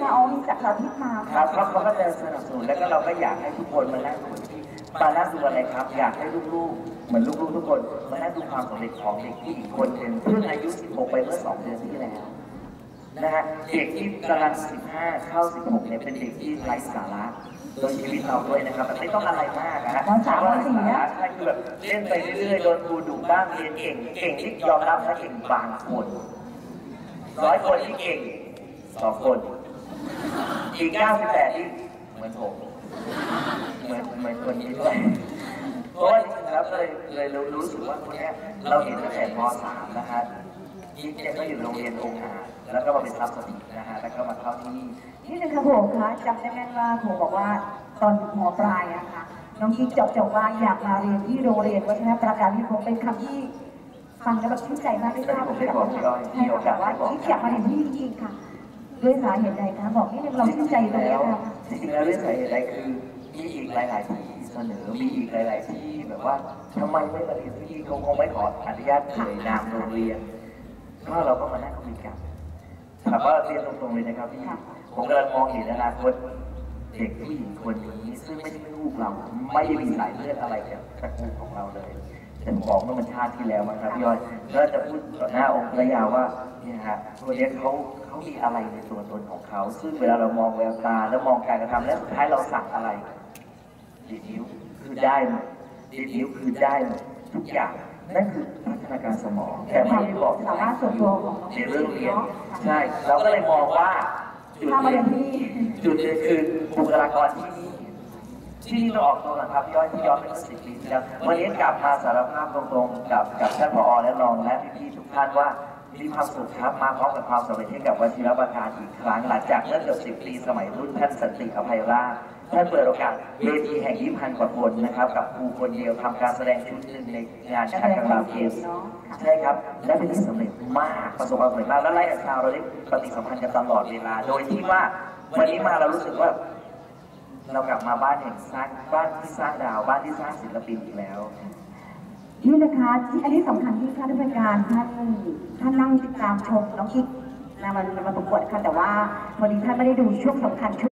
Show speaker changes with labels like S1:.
S1: คะอ๋อมีจากสาธิตมา
S2: ครับเขาเขาก็จะสนับสนุนแล้วก็เราก็อยากให้ทุกคนมานั่งดูที่มานั่งดูอะไรครับ อยากให้ลูกๆ เหมือนลูกๆทุกคนมานั่งดูความสำเร็จของเด็กผู้หญิงคนหนึ่งเพิ่งอายุ 16 ไปเมื่อ 2 เดือนที่แล้วนะฮะเด็กที่กำลัง 15 เข้า 16 เนี่ยเป็นเด็กที่ไร้สาระโดยชีวิตเราด้วยนะครับแต่ไม่ต้องอะไรมากนะฮะ
S1: วันสามวันสี่นะ
S2: ใช่คือแบบเล่นไปเรื่อยๆโดนครูดุบ้างเรียนเก่งเก่งที่ยอมรับนะเก่งบางคน ร้อยคนที่เก่งสองคน อีก 98ที่เหมือนผมเหมือนเหมือนคนนี้ด้วยเพราะว่าจริงๆแล้วเลยเลยเรารู้สึกว่าคนเนี้ยเราเห็นตั้งแต่ม .3 นะฮะยิ่งเนี่ยก็อยู่โรงเรียนองค์หารแล้วก็มาเป็นทัพสตินะฮะแล้วก็มาเข้าที่นี่
S1: นี่นึงค่ะผมคะจำได้แม่นว่าผมบอกว่าตอนมปลายอะค่ะน้องกิ๊กจบจบว่าอยากมาเรียนที่โรงเรียนวัฒนประการที่ผมเป็นคำที่ฟังแล้วแบบชื่นใจมากไม่ทราบเหมือนกันค่ะใช่ค่ะแต่ว่ากิ๊กอยากมาเรียนที่นี่จริงๆค่ะ ด้วยสาเหตุใดคะบอกนิดนึงเราชื่นใจตรงนี้ค่ะ
S2: จริงๆแล้วเรื่องสาเหตุอะไรคือมีอีกหลาย ๆ ที่เสนอมีอีกหลาย ๆ ที่แบบว่าทำไมไม่มาเรียนที่นี่เขาคงไม่ขออนุญาตเอ่ยนามโรงเรียนก็เราก็มานั่งคุยกันถามว่าเรียนตรงๆเลยนะครับพี่ผมกำลังมองเห็นอนาคตเด็กผู้หญิงคนนี้ซึ่งไม่ใช่ลูกเราไม่ได้มีสายเลือดอะไรกับตระกูลของเราเลยแต่ ผมบอกเมื่อมันชาติที่แล้วมั้งครับพี่อ้อยแล้วจะพูดต่อหน้าองค์พระยาว่าเนี่ยฮะคนนี้เขาเขามีอะไรในตัวตนของเขา ซึ่งเวลาเรามองแววตาแล้วมองการกระทำแล้วสุดท้ายเราสั่งอะไรดีดนิ้วคือได้หมดดีดนิ้วคือได้หมดทุกอย่างนั่นคือพัฒนาการสมอง แต่ไม่ได้บอก
S1: สามารถส่วนตัวของ
S2: ในเรื่องเรียนใช่เราก็เลยมองว่าจุดเดี
S1: ย
S2: นจุดเด่นคือบุคลากรที่ ที่นี่ต้องออกตัวกันครับย้อนที่ย้อนไปเมื่อสิบปีที่แล้ววันนี้กลับมาสารภาพตรงๆ กับกับท่านผอและรองและพี่ๆทุกท่านว่ามีความสุขครับมาพร้อมกับความสำเร็จให้กับวชิรประการอีกครั้งหลังจากเมื่อเกือบสิบปีสมัยรุ่นท่านสันติอภัยราชท่านเปิดโอกาสเวทีแห่งยี่พันกว่าคนนะครับ กับครูคนเดียวทำการแสดงชุดหนึ่งในงานชาติกลางเกมส์ใช่ครับ และเป็นที่สำเร็จมากประสบความสำเร็จมากและไล่กับชาวเราได้ปฏิสัมพันธ์กันตลอดเวลา โดยที่ว่าวันนี้มาเรารู้สึกว่า เรากลับมาบ้านแห่งสร้างบ้านที่สร้างดาวบ้านที่สร้างศิลปินอีกแล้ว
S1: นี่นะคะ ที่อันนี้สำคัญที่ท่านผู้การท่านท่านนั่งติดตามชมน้องกิ๊กนะมันมันประกวดค่ะแต่ว่าพอดีท่านไม่ได้ดูช่วงสำคัญ